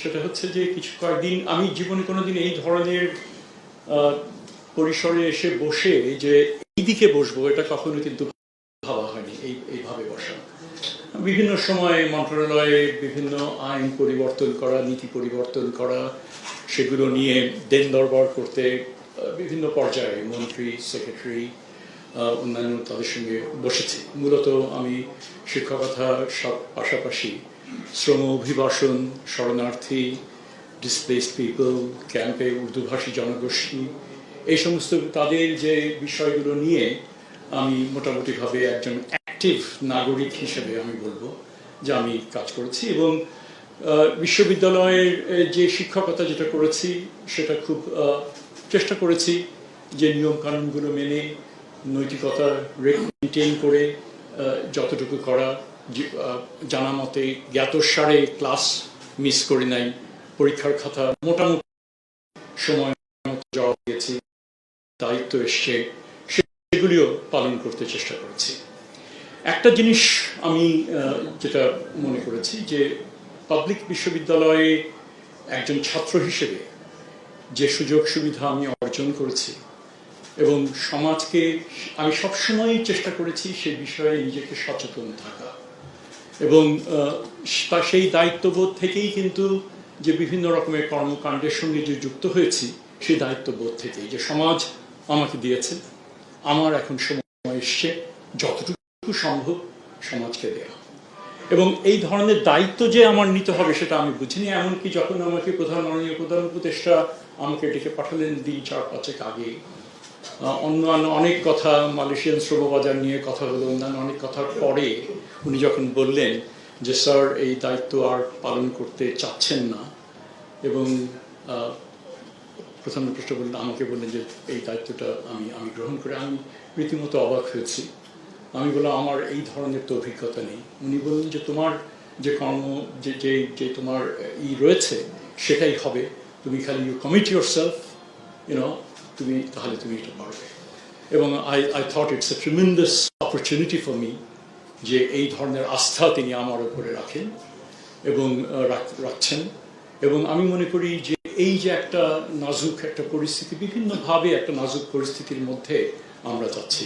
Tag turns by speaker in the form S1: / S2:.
S1: সেটা হচ্ছে যে কিছু কয়েকদিন আমি জীবনে কোনোদিন এই ধরনের পরিসরে এসে বসে যে এই দিকে বসবো, এটা কখনো কিন্তু ভাবা হয়নি, এই, এইভাবে বসা। বিভিন্ন সময়ে মন্ত্রণালয়ে বিভিন্ন আইন পরিবর্তন করা, নীতি পরিবর্তন করা, সেগুলো নিয়ে দেন দরবার করতে বিভিন্ন পর্যায়ে মন্ত্রী, সেক্রেটারি অন্যান্য তাদের সঙ্গে বসেছি। মূলত আমি শিক্ষকতার সব পাশাপাশি শ্রম অভিবাসন শরণার্থী ডিসপ্লেস পিপল ক্যাম্পে উর্দুভাষী জনগোষ্ঠী, এই সমস্ত তাদের যে বিষয়গুলো নিয়ে আমি মোটামুটিভাবে একজন অ্যাক্টিভ নাগরিক হিসেবে আমি বলব যে আমি কাজ করেছি এবং বিশ্ববিদ্যালয়ের যে শিক্ষকতা যেটা করেছি সেটা খুব চেষ্টা করেছি যে নিয়ম কানুনগুলো মেনে, নৈতিকতা মেনটেন করে যতটুকু করা জানা মতে জ্ঞাতসারে ক্লাস মিস করে নাই। পরীক্ষার খাতা মোটামুটি সময় জবাব দিয়েছি। দায়িত্ব এসছে। সেগুলিও পালন করতে চেষ্টা করেছি। একটা জিনিস আমি যেটা মনে করেছি যে পাবলিক বিশ্ববিদ্যালয়ে একজন ছাত্র হিসেবে যে সুযোগ সুবিধা আমি অর্জন করেছি এবং সমাজকে আমি সবসময়ই চেষ্টা করেছি সে বিষয়ে নিজেকে সচেতন থাকা। এবং তা সেই দায়িত্ববোধ থেকেই কিন্তু যে বিভিন্ন রকমের কর্মকাণ্ডের সঙ্গে যে যুক্ত হয়েছি, সেই দায়িত্ববোধ থেকেই যে সমাজ আমাকে দিয়েছে, আমার এখন সময় এসছে, যতটুকু সম্ভব সমাজকে দেয়া এবং এই ধরনের দায়িত্ব যে আমার নিতে হবে সেটা আমি বুঝিনি, এমনকি যখন আমাকে প্রধান মাননীয় প্রধান উপদেষ্টা আমাকে ডেকে পাঠালেন, দিন চার পাঁচেক আগে অন্যান্য অনেক কথা মালয়েশিয়ান শ্রমবাজার নিয়ে কথা হলো, অন্যান্য অনেক কথার পরে উনি যখন বললেন যে, স্যার, এই দায়িত্ব আর পালন করতে চাচ্ছেন না। এবং প্রথম উপদেষ্টা বললেন, আমাকে বললেন যে, এই দায়িত্বটা আমি আমি গ্রহণ করে। আমি রীতিমতো অবাক হয়েছি। আমি বললাম, আমার এই ধরনের তো অভিজ্ঞতা নেই। উনি বললেন যে, তোমার যে কর্ম, যে যে যে তোমার ই রয়েছে, সেটাই হবে। তুমি খালি you commit yourself you know তুমি, তাহলে তুমি এটা পারবে এবং I I thought it's a tremendous opportunity for me যে এই ধরনের আস্থা তিনি আমার উপরে রাখেন এবং রাখছেন। এবং আমি মনে করি যে এই যে একটা নাজুক একটা পরিস্থিতি, বিভিন্নভাবে একটা নাজুক পরিস্থিতির মধ্যে আমরা যাচ্ছি।